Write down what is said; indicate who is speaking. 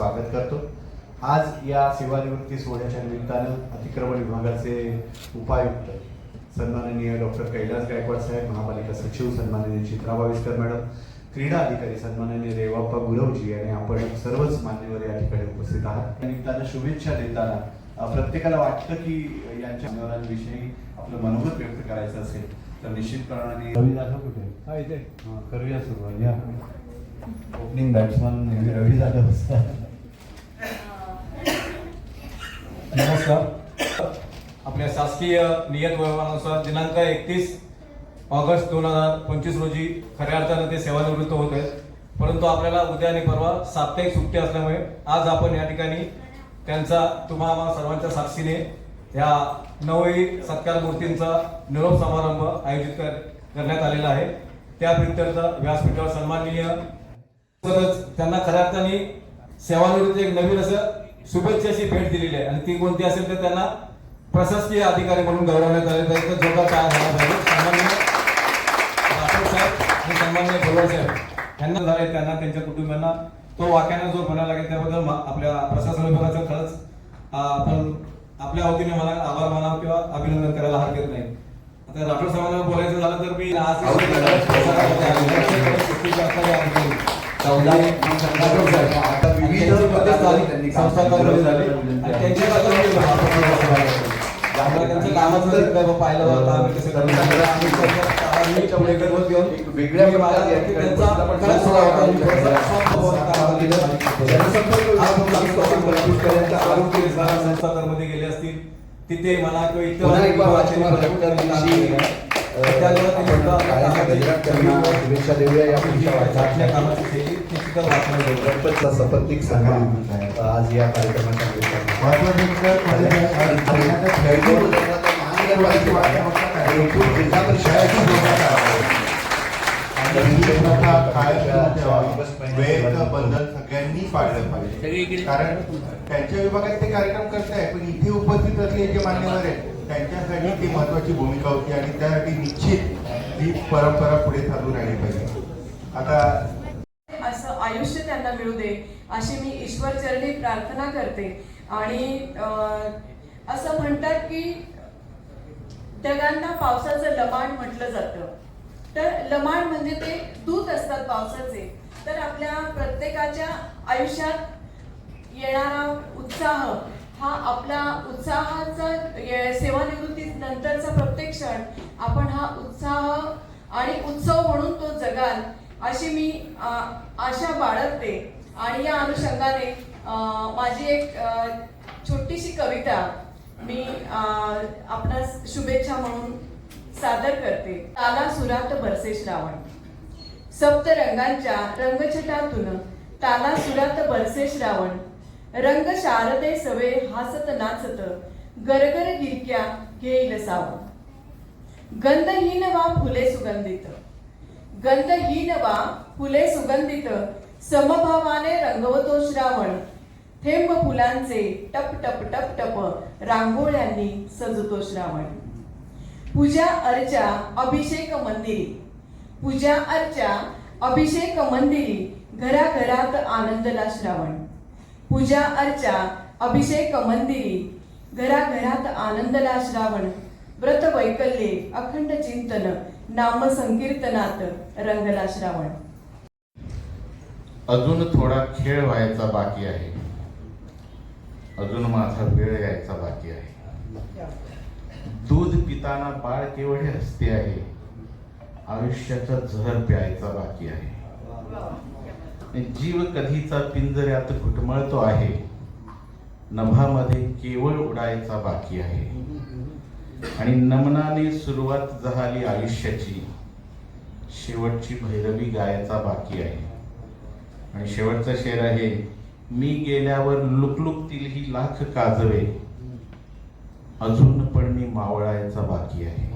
Speaker 1: स्वागत करतो. आज या सेवानिवृत्ती सोहळ्याच्या निमित्तानं अतिक्रमण विभागाचे उपायुक्त सन्माननीय डॉक्टर कैलास गायकवाड साहेब महापालिका सचिव सन्माननीय चित्रा बाविस्कर मॅडम क्रीडा अधिकारी सन्माननीय रेवाप्पा गुरवजी आणि आपण सर्वच मान्यवर या ठिकाणी उपस्थित आहात. निमित्तानं शुभेच्छा देताना प्रत्येकाला वाटतं की यांच्या मान्यवरांविषयी आपलं मनोगत व्यक्त करायचं असेल तर निश्चितपणाने
Speaker 2: रवी जाधव कुठे? इथे. करूया सुरुवात. या. ओपनिंग बॅट्समन रवी जाधव असतात
Speaker 3: नमस्कार. आपल्या शासकीय नियत व्यवहारानुसार दिनांक एकतीस ऑगस्ट दोन हजार पंचवीस रोजी खऱ्या अर्थानं ते सेवानिवृत्त होत आहेत. परंतु आपल्याला उद्या आणि परवा साप्ताहिक सुट्टी असल्यामुळे आज आपण या ठिकाणी त्यांचा तुम्हा सर्वांच्या साक्षीने या नवही सत्कार मूर्तींचा निरोप समारंभ आयोजित कर करण्यात आलेला आहे. त्या प्रित्यर्थ व्यासपीठावर सन्माननीय. त्यांना खऱ्या अर्थाने सेवानिवृत्ती एक नवीन असं शुभेच्छाची भेट दिलेली आहे. आणि ती कोणती असेल तर त्यांना प्रशासकीय अधिकारी म्हणून गौरवण्यात आले त्याचा जोरदार टाळ्या झाला पाहिजे सन्माननीय राठोड साहेब आणि सन्माननीय भोलर साहेब यांना झाले त्यांना त्यांच्या कुटुंबियांना तो वाक्यानं जो म्हणायला लागेल. त्याबद्दल आपल्या प्रशासन विभागाचं खरंच आपण आपल्या वतीने मला आभार मानावं किंवा अभिनंदन करायला हरकत नाही. आता राठोड साहेबांना बोलायचं झालं तर मी आज
Speaker 2: आता विविध वेगळ्या
Speaker 3: मी मला
Speaker 2: प्रकारे या ठिकाणी
Speaker 3: त्यांचा
Speaker 2: आपण
Speaker 3: खरंच सुद्धा होता आणि
Speaker 2: जनसंपर्क
Speaker 3: थोडंसं soft होतं काम केलं.
Speaker 2: जनसंपर्क विभाग
Speaker 3: आज
Speaker 2: पंचवीसपर्यंत
Speaker 3: आरोग्य विभाग संस्थांमध्ये गेले असतील तिथे म्हणा किंवा इतर
Speaker 2: त्या शुभेच्छा देऊया या गणपतचा सपत्निक सन्मान आज या कार्यक्रमाच्या
Speaker 4: बंधन सगळ्यांनी पाळलं पाहिजे कारण त्यांच्या विभागात ते कार्यक्रम करताय पण इथे उपस्थित असलेले जे मान्यवर आहेत त्यांच्यासाठी ती महत्वाची भूमिका होती आणि त्यासाठी निश्चित ही परंपरा पुढे चालू राहिली पाहिजे. आता
Speaker 5: असं आयुष्य त्यांना मिळू दे अशी मी ईश्वर चरणी प्रार्थना करते. आणि अं, असं म्हणतात की ढगांना पावसाचं लमाण म्हटलं जातं. तर लमाण म्हणजे ते दूत असतात पावसाचे. तर आपल्या प्रत्येकाच्या आयुष्यात येणारा उत्साह हा आपला उत्साहाचा ये- सेवानिवृत्ती नंतरचा प्रत्येक क्षण आपण हा उत्साह आणि उत्सव म्हणून तो जगाल अशी मी आशा बाळगते. आणि या अनुषंगाने माझी एक छोटीशी कविता मी अ, आपणास शुभेच्छा म्हणून सादर करते. ताला सुरात बरसे श्रावण. सप्त रंगांच्या रंगछटातून ताला सुरात बरसे श्रावण. रंग शारदे सवे हासत नाचत गरगर गिरक्या घेईल साव. गंधहीन वा फुले सुगंधित गंधहीन वा फुले सुगंधित समभावाने रंगवतो श्रावण. थेंब फुलांचे टप टप टप टप रांगोळ्यांनी सजतो श्रावण. पूजा अर्चा अभिषेक मंदिरी. पूजा अर्चा अभिषेक मंदिरी घराघरात आनंदला श्रावण. पूजा अर्चा अभिषेक मंदिरी घराघरात आनंदला श्रावण व्रत वैकल्ये अखंड चिंतन नाम संकीर्तनात रंगला श्रावण.
Speaker 6: अजून थोडा खेळ व्हायचा बाकी आहे. अजून माझा वेळ यायचा बाकी आहे. दूध पिताना बाळ केवढे हसते आहे. आयुष्याचा झहर प्यायचा बाकी आहे. जीव कधीचा पिंजऱ्यात घुटमळतो आहे नभामध्ये केवळ उडायचा बाकी आहे. आणि नमनाने सुरुवात झाली आयुष्याची शेवटची भैरवी गायचा बाकी आहे. आणि शेवटचा शेर आहे मी गेल्यावर लुकलुकतील ही लाख काजवे अजून पण मी मावळायचा बाकी आहे.